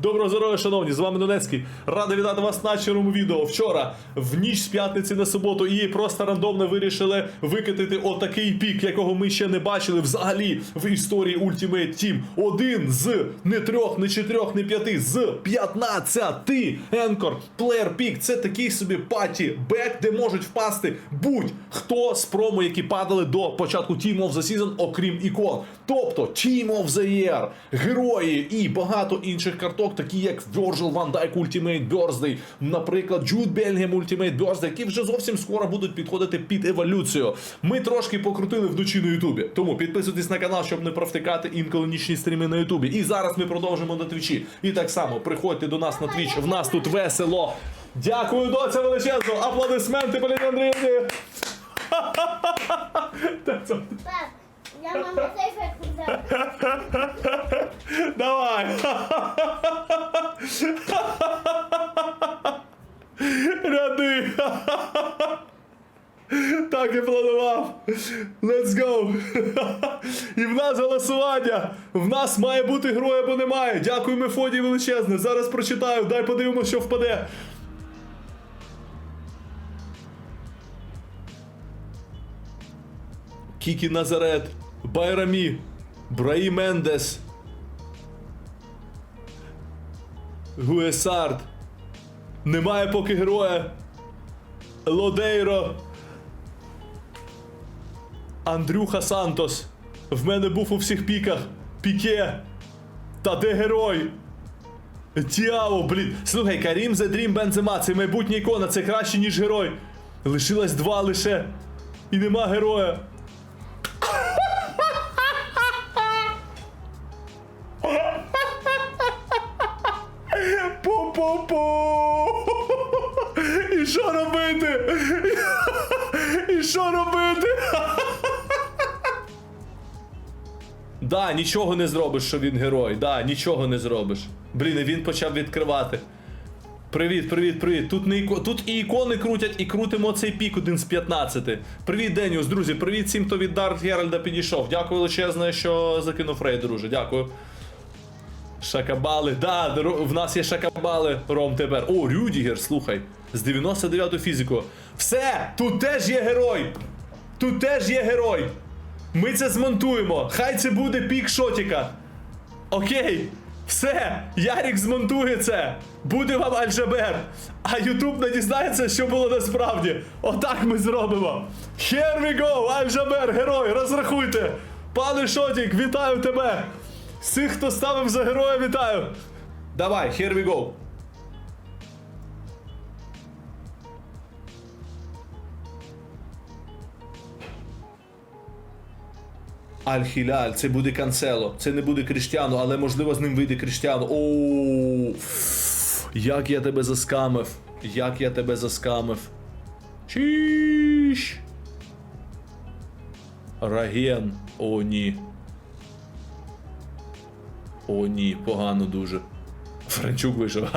Доброго здоров'я, шановні! З вами Донецький. Радий вітати вас на червоному відео. Вчора, в ніч з п'ятниці на суботу, і просто рандомно вирішили викатити отакий пік, якого ми ще не бачили взагалі в історії Ultimate Team. Один з не трьох, не чотирьох, не п'яти, з 15 Енкор Плеєр Пік. Це такий собі паті бек, де можуть впасти будь-хто з промо, які падали до початку Team of the Season, окрім ікон. Тобто Team of the Year, герої і багато інших карток, такі як Virgil van Dijk Ultimate Birthday, наприклад, Jude Bellingham Ultimate Birthday, які вже зовсім скоро будуть підходити під еволюцію. Ми трошки покрутили вночі на Ютубі. Тому підписуйтесь на канал, щоб не провтикати інколи нічні стріми на Ютубі. І зараз ми продовжимо на Твічі. І так само приходьте до нас на Твіч. В нас тут весело. Дякую, доця величезно. Аплодисменти, Поліні Андріївні. Пап, я можу цей взяти. Давай. Ряди. Так і планував. Let's go. І в нас голосування. В нас має бути герой або немає. Дякую, Мефодій величезне. Зараз прочитаю. Дай подивимося, що впаде. Кікі Назарет, Байрамі, Браї Мендес, Гуесард. Немає поки героя. Лодейро. Андрюха Сантос. В мене був у всіх піках. Піке. Та де герой? Тіао, блін. Слухай, Карім The Dream Бензема, це майбутня ікона, це краще, ніж герой. Лишилось два лише. І нема героя. Що робити? Да, нічого не зробиш, що він герой. Да, нічого не зробиш. Блін, він почав відкривати. Привіт, привіт, привіт. Тут не іко... тут і ікони крутять, і крутимо цей пік один з 15. Привіт, Деніус, друзі, привіт всім, хто від Дарт Геральда підійшов. Дякую величезне, що закинув рейд, друже. Дякую. Шакабали, да, в нас є шакабали, Ром тепер. О, Рюдігер, слухай. З 99 фізику. Все! Тут теж є герой! Тут теж є герой! Ми це змонтуємо. Хай це буде пік шотіка. Окей. Все, Ярік змонтує це. Буде вам Альжабер. А Ютуб не дізнається, що було насправді. Отак ми зробимо. Here we go, Альжабер, герой, розрахуйте. Пане Шотік, вітаю тебе. Всіх, хто ставив за героя, вітаю. Давай, here we go. Аль-Хіляль, це буде Канцело. Це не буде Кріштіану, але можливо з ним вийде Кріштіану. Оу. Як я тебе заскамив. Як я тебе заскамив. Чіш. Раген. О, ні. О, ні, погано дуже. Франчук вийшов.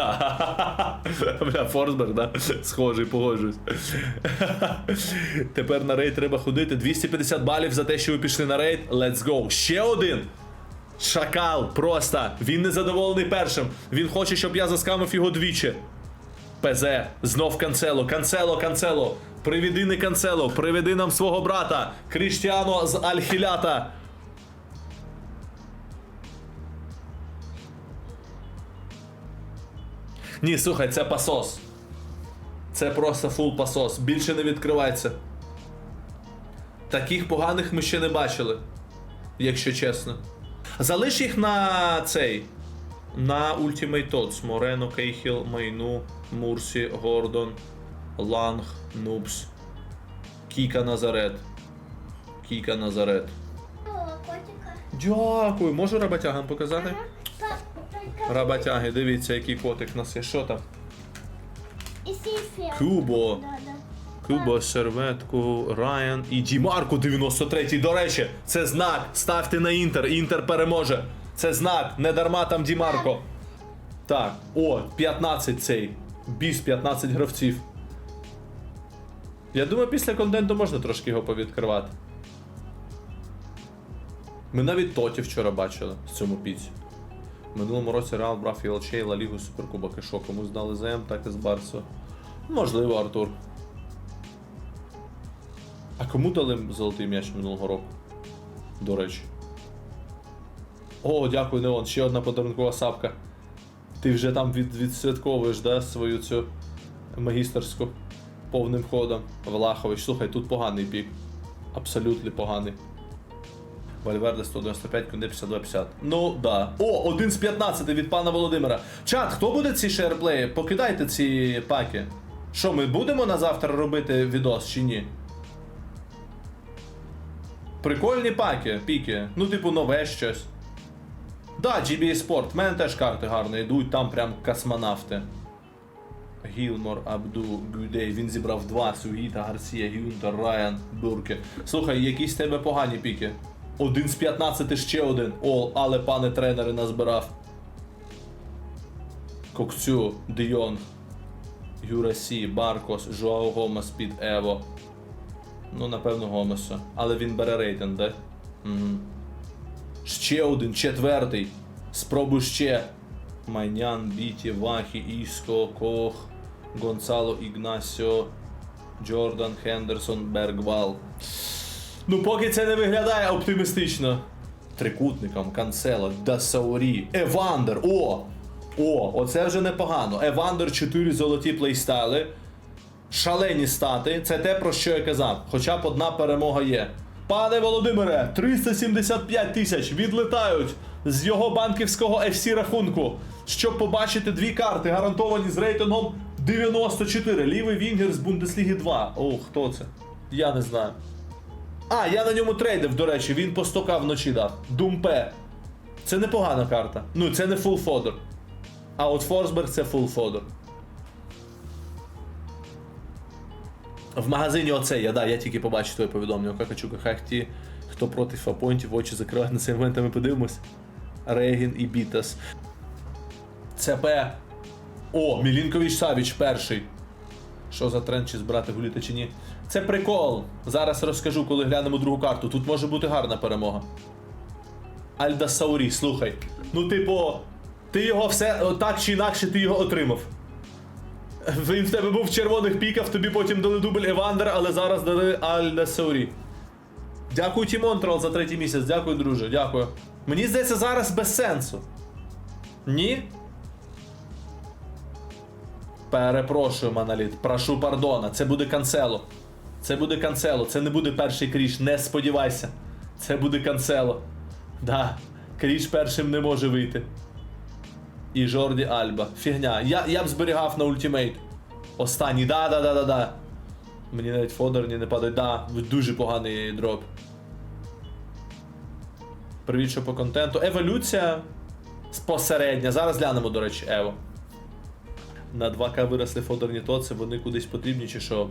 Бля, Форсберг, да? Схожий, погоджуюсь. Тепер на рейд треба ходити. 250 балів за те, що ви пішли на рейд. Let's go. Ще один. Шакал, просто. Він не задоволений першим. Він хоче, щоб я заскамив його двічі. ПЗ, знов канцело, канцело, канцело. Приведи не канцело, приведи нам свого брата. Кріштіано з Альхілята. Ні, слухай, це пасос. Це просто фул пасос. Більше не відкривається. Таких поганих ми ще не бачили, якщо чесно. Залиш їх на цей. На Ultimate Tots. Морено, Кейхіл, Майну, Мурсі, Гордон, Ланг, Нубс. Кіка Назарет. Кіка Назарет. Дякую. Можу роботягам показати? Пап, тільки Роботяги, дивіться, який котик у нас є. Що там? Кубо. Кубо, серветку, Райан і Дімарко 93-й. До речі, це знак. Ставте на Інтер. Інтер переможе. Це знак. Не дарма там Дімарко. Так, о, 15 цей. Біс 15 гравців. Я думаю, після контенту можна трошки його повідкривати. Ми навіть Тоті вчора бачили в цьому піці. Минулому році Реал брав і ЛЧ, і Ла Лігу Суперкубок. І що, комусь дали ЗМ, так і з Барсу. Можливо, Артур. А кому дали золотий м'яч минулого року? До речі. О, дякую, Неон. Ще одна подарункова сапка. Ти вже там від, відсвятковуєш, да, свою цю магістерську повним ходом. Влахович, слухай, тут поганий пік. Абсолютно поганий. Вальверде 195, Кунде 5250. Ну, да. О, 1 з 15 від пана Володимира. Чат, хто буде ці шерплеї? Покидайте ці паки. Що, ми будемо на завтра робити відос чи ні? Прикольні паки, піки. Ну, типу, нове щось. Да, GBA Sport. В мене теж карти гарно йдуть, там прям космонавти. Гілмор, Абду, Гюдей. Він зібрав два Сугіта, Гарсія, Гюнтер, Райан, Бурки. Слухай, якісь тебе погані піки. Один з 15 ще один. О, але пане тренери назбирав. Кокцю, Дейонг, Юрасі, Баркос, Жуао Гомес під Ево. Ну, напевно, Гомеса. Але він бере рейтинг, де? Угу. Ще один, четвертий. Спробуй ще. Майнян, Біті, Вахі, Іско, Кох, Гонсало, Ігнасіо, Джордан, Хендерсон, Бергвал. Ну, поки це не виглядає оптимістично. Трикутником, Канцело, Дасаурі, Евандер. О! О, оце вже непогано. Евандер 4 золоті плейстайли. Шалені стати. Це те, про що я казав. Хоча б одна перемога є. Пане Володимире, 375 тисяч відлетають з його банківського FC рахунку, щоб побачити дві карти, гарантовані з рейтингом 94. Лівий Вінгер з Бундесліги 2. О, хто це? Я не знаю. А, я на ньому трейдив, до речі, він по 100к вночі дав. Думпе. Це непогана карта. Ну, це не фул фодер. А от Форсберг це фул фодер. В магазині оце я, да, я тільки побачив твоє повідомлення. Какачука, хай ті, хто проти фапойнтів, очі закривають на цей момент, а ми подивимось. Регін і Бітас. ЦП. О, Мілінкович Савіч перший. Що за тренд, чи збирати гуліти чи ні? Це прикол. Зараз розкажу, коли глянемо другу карту. Тут може бути гарна перемога. Альда Саурі, слухай. Ну, типу, ти його все так чи інакше ти його отримав. Він в тебе був в червоних піках, тобі потім дали дубль Евандер, але зараз дали Альда Саурі. Дякую Ті Монтрал за третій місяць, дякую, друже, дякую. Мені здається, зараз без сенсу. Ні? Перепрошую, Моноліт. Прошу пардона. Це буде канцело. Це буде канцело. Це не буде перший кріш. Не сподівайся. Це буде канцело. Да. Кріш першим не може вийти. І Жорді Альба. Фігня. Я, я б зберігав на ультимейт. Останній. Да, да, да, да, да. Мені навіть фодерні не падають. Да, дуже поганий дроп. Привіт, що по контенту. Еволюція посередня. Зараз глянемо, до речі, Ево. На 2К виросли фодерні тоци, вони кудись потрібні чи що?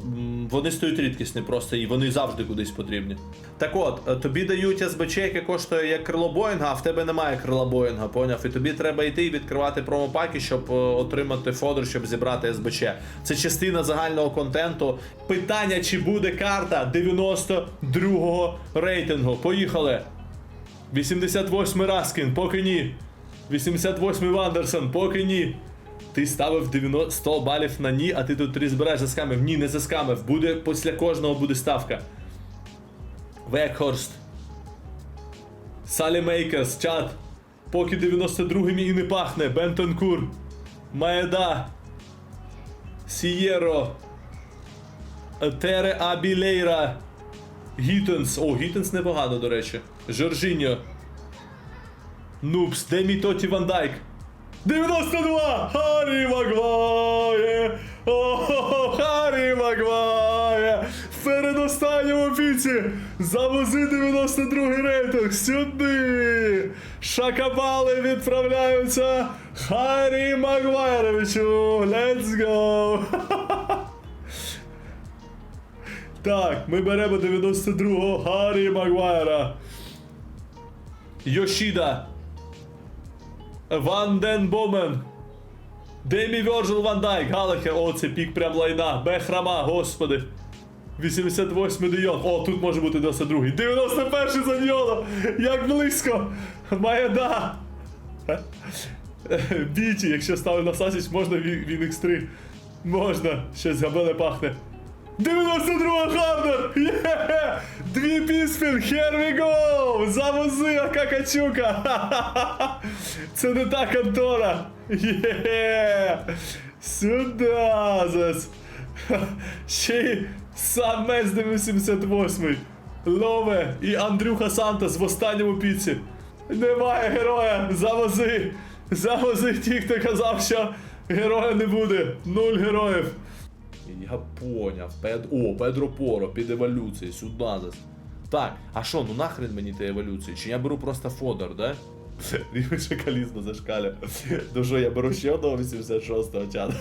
Вони стають рідкісні просто і вони завжди кудись потрібні. Так от, е, тобі дають СБЧ, яке коштує як крило Боїнга, а в тебе немає крила Боїнга, поняв? І тобі треба йти і відкривати промопаки, щоб е, отримати фодер, щоб зібрати СБЧ. Це частина загального контенту. Питання, чи буде карта 92-го рейтингу. Поїхали! 88-й Раскін, поки ні. 88-й Вандерсон, поки ні. Ти ставив 90, 100 балів на ні, а ти тут 3 збираєш заскамив. Ні, не заскамив. Буде після кожного буде ставка. Векхорст. Салі Мейкерс, чат. Поки 92-м і не пахне. Бентонкур. Маеда. Сієро. Тере Абілейра. Гіттенс. О, Гіттенс непогано, до речі. Жоржіньо. Нупс. Демі Тоті Ван Дайк. 92! Харі Магває! О, Харі Магває! В передостанньому піці! Завози 92 рейтинг! Сюди! Шакабали відправляються Харі Магвайровичу! Let's go! Так, ми беремо 92-го Харі Магуайра. Йошіда. Ван Ден Бомен. Демі Вьорджил Ван Дайк. Галахер. О, це пік прям лайна. Бехрама, господи. 88 Дійон. О, тут може бути 92-й. 91-й Заньйола. Як близько. Маєда. Біті, якщо ставлю на Сасіч, можна він X3. Можна, щось габеле пахне. 92 Хардер! Є! Дві піспін, here we go! Завози, ака качука! Ха-ха-ха! Це не та контора! Є! Сюда! Зас! Ще й сам Мес 88 Лове і Андрюха Сантос в останньому піці. Немає героя! Завози! Завози ті, хто казав, що героя не буде. Нуль героїв. Я поняв. О, Педро Поро під еволюцією, сюди зас. Так, а що, ну нахрен мені та еволюція? Чи я беру просто фодор, да? Рівень шокалізму зашкаля. Ну що, я беру ще одного 86-го чата.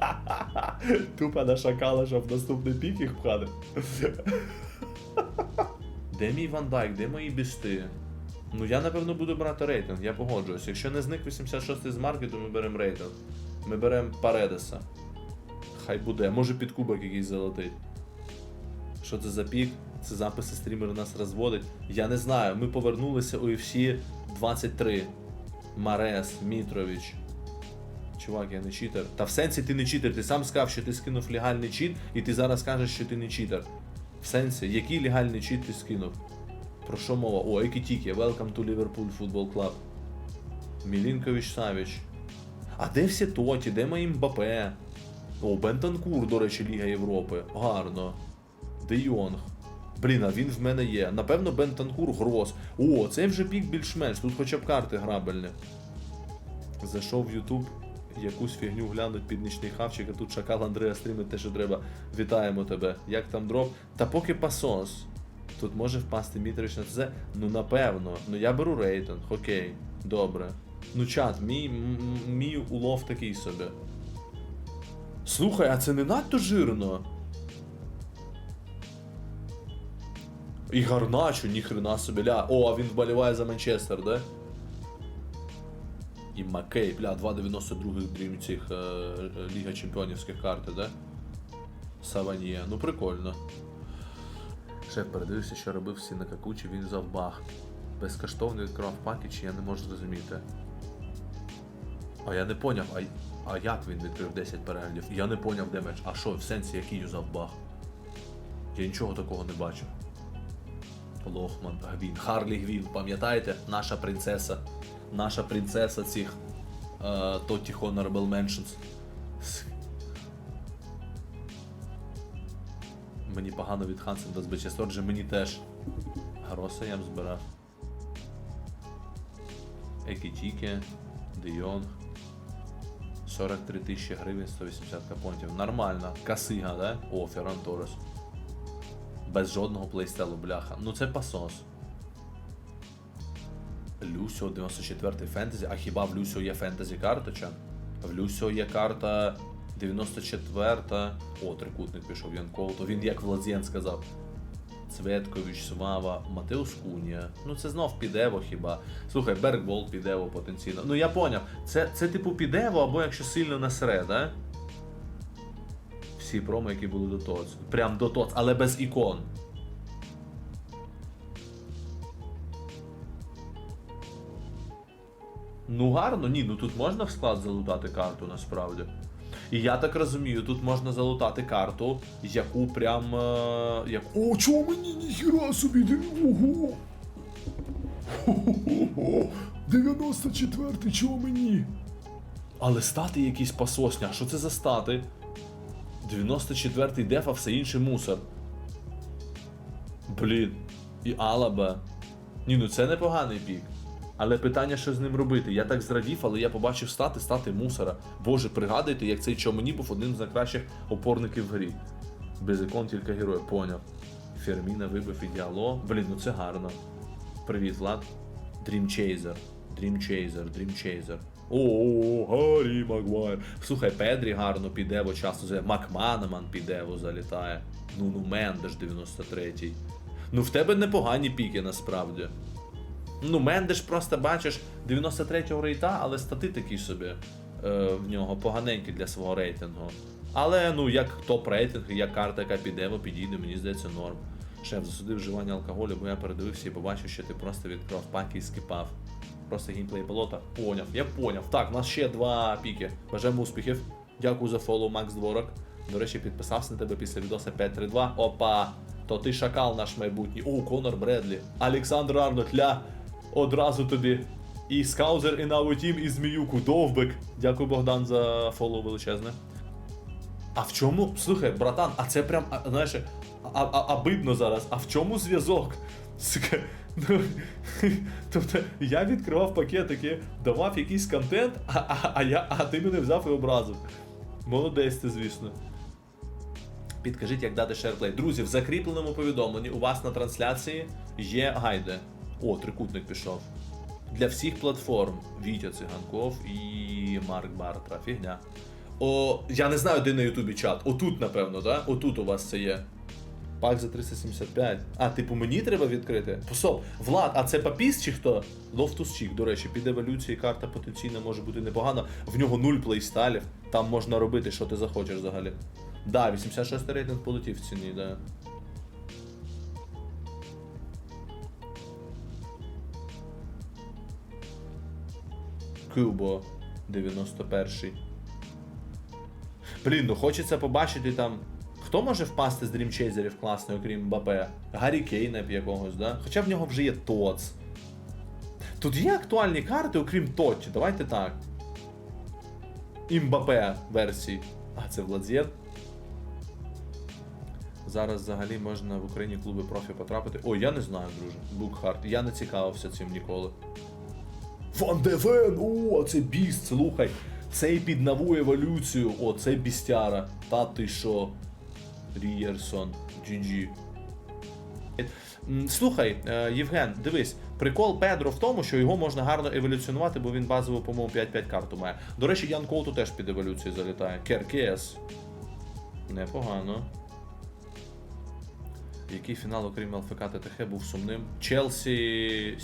Тупо нашакала, щоб в наступний пік їх пхати. Де мій Ван Дайк, де мої бісти? Ну я напевно буду брати рейтинг, я погоджуюсь. Якщо не зник 86 з маркету, ми беремо рейтинг. Ми беремо Паредеса. Хай буде, може під кубок якийсь залетить. Що це за пік? Це записи стрімери нас розводить. Я не знаю, ми повернулися у UFC 23. Марес, Мітрович. Чувак, я не читер. Та в сенсі ти не читер. Ти сам сказав, що ти скинув легальний чит, і ти зараз кажеш, що ти не читер. В сенсі, який легальний чит ти скинув? Про що мова? О, Екітікі, welcome to Liverpool Football Club. Мілінкович Савіч. А де всі Тоті, де мої Мбапе? О, Бентанкур, до речі, Ліга Європи. Гарно. Де Йонг. Блін, а він в мене є. Напевно, Бентанкур Гроз. О, цей вже пік більш-менш, тут хоча б карти грабельні. Зайшов в Ютуб, якусь фігню глянуть під нічний хавчик, а тут шакал Андрея стрімить те, що треба. Вітаємо тебе. Як там дроп? Та поки пасос. Тут може впасти Мітрич на це. Ну напевно. Ну я беру рейтинг, окей. Добре. Ну чат, мій, мій улов такий собі. Слухай, а це не надто жирно. І Гарначо, ніхрена собі, ля. О, а він вболіває за Манчестер, да? І Маккей, бля, 2,92 дрім цих е, е, Ліга Чемпіонівських карти, да? Саваньє, ну прикольно. Шеф, передивився, що робив всі на какучі, він взяв баг. Безкоштовний відкривав пакет, я не можу зрозуміти. А я не поняв, а, а як він відкрив 10 переглядів? Я не поняв демедж. А що, в сенсі, який юзав баг? Я нічого такого не бачив. Лохман, Гвін, Харлі Гвін, пам'ятаєте? Наша принцеса. Наша принцеса цих е, Totti Honorable Mentions. Мені погано від Хансен з БЧС, отже мені теж. Гроса я збирав. Екітіке, Де Йонг. 43 тисячі гривень, 180 капонтів. Нормально. Касига, да? О, Ферран Торес. Без жодного плейстелу, бляха. Ну це пасос. Люсіо 94 фентезі. А хіба в Люсіо є фентезі карта, чи? В Люсіо є карта 94. О, трикутник пішов Янков. То він як Владзєн сказав. Цветкович, Свава, Матеус Кунія. Ну це знов підево хіба. Слухай, Бергбол підево потенційно. Ну я поняв. Це, це типу підево, або якщо сильно насре, да? Всі промо, які були до ТОЦ. Прям до ТОЦ, але без ікон. Ну гарно, ні, ну тут можна в склад залутати карту насправді. І я так розумію, тут можна залутати карту, яку прям. Е, як... О, чого мені ніхіра собі ого! 94-й, чого мені? Але стати якісь пасосня, що це за стати? 94-й деф, а все інше мусор. Блін. І Алаба. Ні, ну це непоганий пік. Але питання, що з ним робити. Я так зрадів, але я побачив стати, стати мусора. Боже, пригадуйте, як цей Чомені був одним з найкращих опорників в грі. Без ікон тільки герой, поняв. Ферміна вибив ідеало. Блін, ну це гарно. Привіт, Влад. Chaser, Dream Chaser. О, Гаррі Магуайр. Слухай, Педрі гарно піде, бо часто за Макманаман піде, бо залітає. Ну, ну Мендеш 93-й. Ну, в тебе непогані піки насправді. Ну, Мендеш просто бачиш 93-го рейта, але стати такі собі е, в нього поганенькі для свого рейтингу. Але ну як топ-рейтинг, як карта, яка піде, бо підійде, мені здається, норм. Шеф засудив вживання алкоголю, бо я передивився і побачив, що ти просто відкрив паки і скипав. просто геймплей болота. Поняв, я поняв. Так, у нас ще два піки. Бажаємо успіхів. Дякую за фоллоу, Макс Дворок. До речі, підписався на тебе після відоса 532. Опа! То ти шакал наш майбутній. О, Конор Бредлі. Олександр Арнольд, ля. Одразу тобі. І Скаузер, і Навотім, і Зміюку. Довбик. Дякую, Богдан, за фоллоу величезне. А в чому? Слухай, братан, а це прям, а, знаєш, а, а, обидно зараз. А в чому зв'язок? Сука, ну, тобто я відкривав пакетики, давав якийсь контент, а, а, а, я, а ти мене взяв і образив. Молодець ти, звісно. Підкажіть, як дати шерплей. Друзі, в закріпленому повідомленні у вас на трансляції є гайди. О, трикутник пішов. Для всіх платформ. Вітя Циганков і Марк Бартра. Фігня. О, я не знаю, де на Ютубі чат. Отут, напевно, так? Отут у вас це є. Пак за 375. А, типу, мені треба відкрити? Посоп, Влад, а це папіс чи хто? Лофтус Чік, до речі, під еволюції карта потенційно може бути непогана. В нього нуль плейстайлів. Там можна робити, що ти захочеш взагалі. Да, 86 рейтинг полетів в ціні, да. Кюбо 91. Блін, ну хочеться побачити там. Хто може впасти з дрімчейзерів класний, окрім Мбапе? Гаррі Кейна якогось, да? Хоча в нього вже є Тоц. Тут є актуальні карти, окрім Тотчі, давайте так. І Мбапе версії. А, це Владзєт. Зараз взагалі можна в Україні клуби профі потрапити. Ой, я не знаю, друже. Букхарт. Я не цікавився цим ніколи. Ван де Вен! О, це біст, слухай. Цей під нову еволюцію. О, це бістяра. Та ти що? Рієрсон. GG. Слухай, е, Євген, дивись, прикол Педро в тому, що його можна гарно еволюціонувати, бо він базово, по-моєму, 5-5 карту має. До речі, Ян Колту теж під еволюцію залітає. Керкес. Непогано. Який фінал, окрім ЛФК ТТХ, був сумним? Челсі.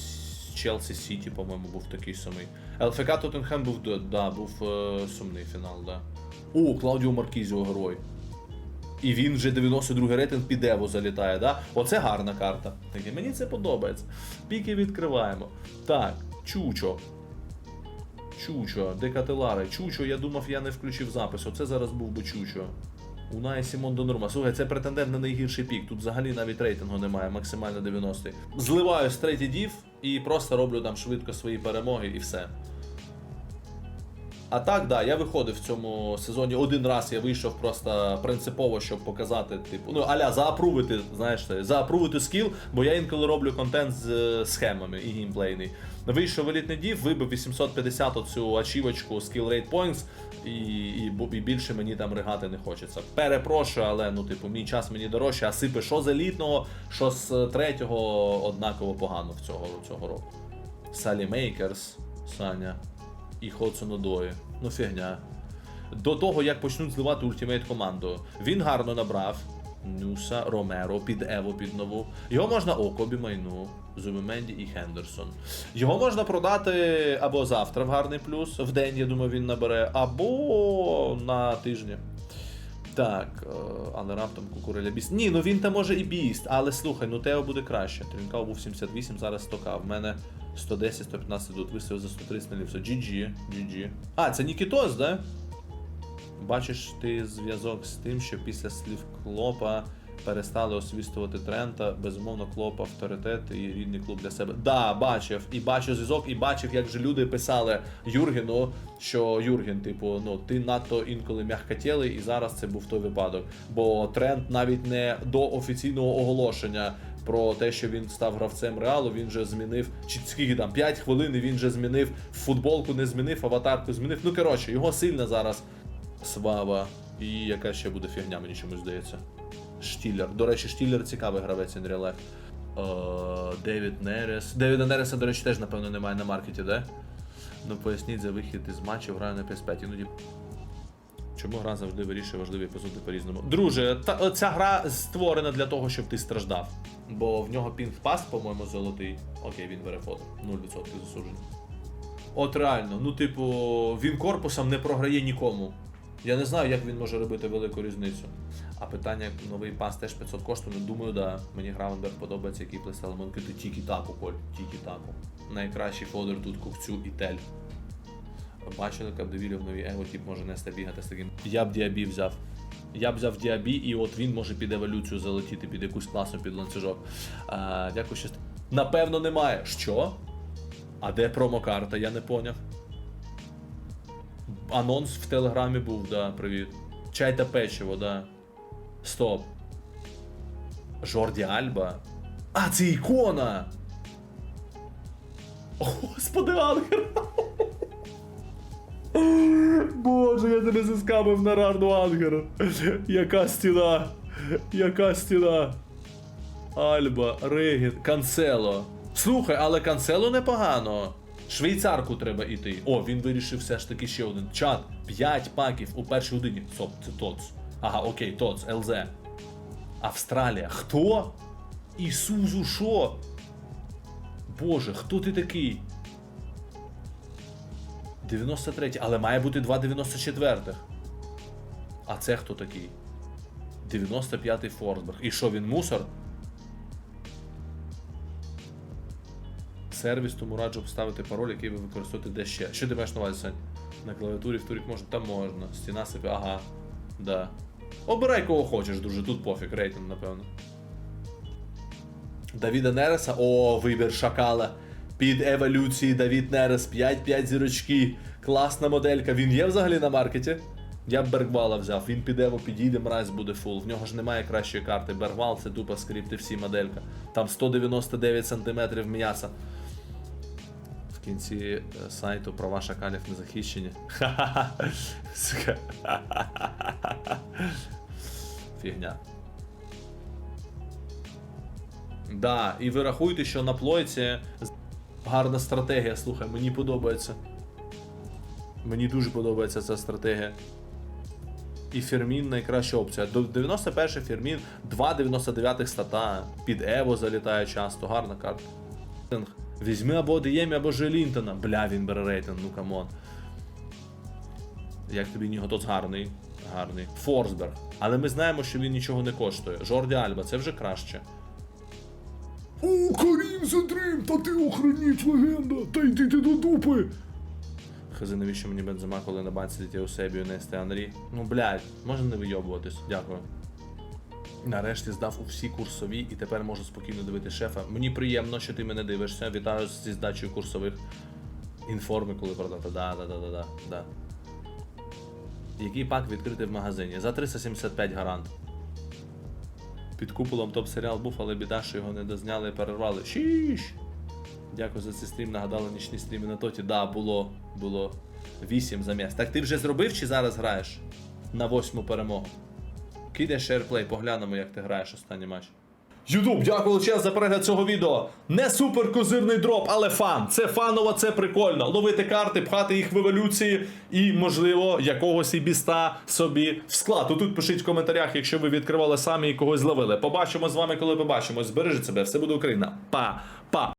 Челсі Сіті, по-моєму, був такий самий. ЛФК Тоттенхем був, да, був е, сумний фінал, да. О, Клаудіо Маркізіо герой. І він вже 92 рейтинг під Ево залітає, да? Оце гарна карта. Таке, мені це подобається. Піки відкриваємо. Так, Чучо. Чучо, Декателари. Чучо, я думав, я не включив запис. Оце зараз був би Чучо. Унай Сімон до норма. Слухай, це претендент на найгірший пік. Тут взагалі навіть рейтингу немає, максимально 90. Зливаю з третій дів і просто роблю там швидко свої перемоги і все. А так, да, я виходив в цьому сезоні один раз. Я вийшов просто принципово, щоб показати, типу, ну аля заапрувити, знаєш, заапрувити скіл, бо я інколи роблю контент з е, схемами і геймплейний. Вийшов в елітний дів, вибив 850 оцю ачівочку Skill Rate Points, і, і, і більше мені там ригати не хочеться. Перепрошую, але ну, типу, мій час мені дорожче, а сипи що з елітного, що з е, третього однаково погано в цього, цього року. Салі Мейкерс, Саня і Хоцунодої. Ну фігня. До того, як почнуть зливати ультимейт команду, він гарно набрав. Нюса, Ромеро, під Ево під нову. Його можна о, Кобі Майну, Зумименді і Хендерсон. Його можна продати або завтра в гарний плюс, в день, я думаю, він набере, або на тижні. Так, е, але раптом кукуреля біст. Ні, ну він там може і біст, але слухай, ну Тео буде краще. Трінкав був 78, зараз 100к. В мене 110, 115 тут виставив за 130 налів. Все, GG, GG. А, це Нікітос, да? Бачиш ти зв'язок з тим, що після слів Клопа перестали освістувати Трента, безумовно, Клоп авторитет і рідний клуб для себе. Да, бачив, і бачив зв'язок, і бачив, як же люди писали Юргену, що Юрген, типу, ну ти надто інколи м'ягкотєлий, і зараз це був той випадок. Бо Трент навіть не до офіційного оголошення. Про те, що він став гравцем реалу, він же змінив чи скільки там 5 хвилин, він же змінив футболку, не змінив, аватарку змінив. Ну коротше, його сильно зараз Свава. І яка ще буде фігня, мені чомусь здається. Штілер. До речі, Штілер цікавий гравець real. Е, Девід Нерес. Девіда Нереса, до речі, теж, напевно, немає на маркеті, де? Ну поясніть за вихід із матчів граю на PS5. Іноді. Чому гра завжди вирішує важливі епізоди по-різному? Друже, та, ця гра створена для того, щоб ти страждав. Бо в нього пінг пас, по-моєму, золотий. Окей, він бере фото. 0% засуджень. От реально, ну типу, він корпусом не програє нікому. Я не знаю, як він може робити велику різницю. А питання, новий пас теж 500 коштує. Ну, думаю, да. Мені Гравенберг подобається, який плейстайл Монки, то тільки таку, Коль, тільки таку. Найкращий фодер тут купцю і тель. Бачили, Капдевілі в новій его, тип може нести бігати з таким. Я б Діабі взяв. Я б взяв Діабі, і от він може під еволюцію залетіти під якусь класну під ланцюжок. А, дякую, що. Напевно, немає. Що? А де промокарта? Я не поняв. Анонс в телеграмі був, да, привіт. Чай та печиво, да. Стоп. Жорді Альба. А, це ікона! Господи, Ангер! Боже, я тебе заскамив на рарну Ангера. Яка стіна? Яка стіна? Альба, Регіт, Канцело. Слухай, але Канцело непогано. Швейцарку треба іти. О, він вирішив все ж таки ще один. Чат. 5 паків у першій годині. Стоп, це ТОЦ. Ага, окей, ТОЦ, ЛЗ. Австралія. Хто? Ісузу що? Боже, хто ти такий? 93, але має бути два 94-х. А це хто такий? 95-й Форсберг. І що він мусор? Сервіс, тому раджу поставити пароль, який ви використовуєте де ще. Що ти маєш на увазі, Сань? На клавіатурі в турік можна, там можна. Стіна себе, ага. Да. Обирай кого хочеш, дуже, тут пофіг, рейтинг, напевно. Давіда Нереса. О, вибір шакала. Під еволюції Давід Нерес 5-5 зірочки. Класна моделька. Він є взагалі на маркеті? Я б Бергвала взяв. Він під Ево підійде, мразь буде фул. В нього ж немає кращої карти. Бергвал це тупо скрипти всі моделька. Там 199 см м'яса. Кінці е, сайту права шакалів не захищені. Фігня. Да, і ви рахуєте, що на плойці гарна стратегія. Слухай, мені подобається. Мені дуже подобається ця стратегія. І Фермін найкраща опція. До 91 Фермін, 2,99 стата. Під Ево залітає часто, гарна карта. Візьми або Деємі, або Желінтона. Бля, він бере рейтинг, ну камон. Як тобі Ніготоц гарний. Гарний. Форсберг. Але ми знаємо, що він нічого не коштує. Жорді Альба, це вже краще. О, Карім Задрим, та ти охраніть легенда, та йди ти до дупи. Хази, навіщо мені бензима, коли на банці дітей у себе нести Анрі? Ну, блядь, можна не вийобуватись. Дякую. Нарешті здав усі курсові і тепер можу спокійно дивити шефа. Мені приємно, що ти мене дивишся. Вітаю зі здачею курсових. Інформи, коли продати. Да, да. Який пак відкритий в магазині? За 375 гарант. Під куполом топ-серіал був, але біда, що його не дозняли і перервали. Шіш! Дякую за цей стрім. Нагадали нічні стріми на тоті. Да, було. Було. 8 заміс. Так ти вже зробив чи зараз граєш? На восьму перемогу. Кидай шерплей, поглянемо, як ти граєш останній матч. Ютуб, дякую величезно за перегляд цього відео. Не супер козирний дроп, але фан. Це фаново, це прикольно. Ловити карти, пхати їх в еволюції і, можливо, якогось і біста собі в склад. Тут пишіть в коментарях, якщо ви відкривали самі і когось зловили. Побачимо з вами, коли побачимось. Збережіть себе, все буде Україна. Па, па.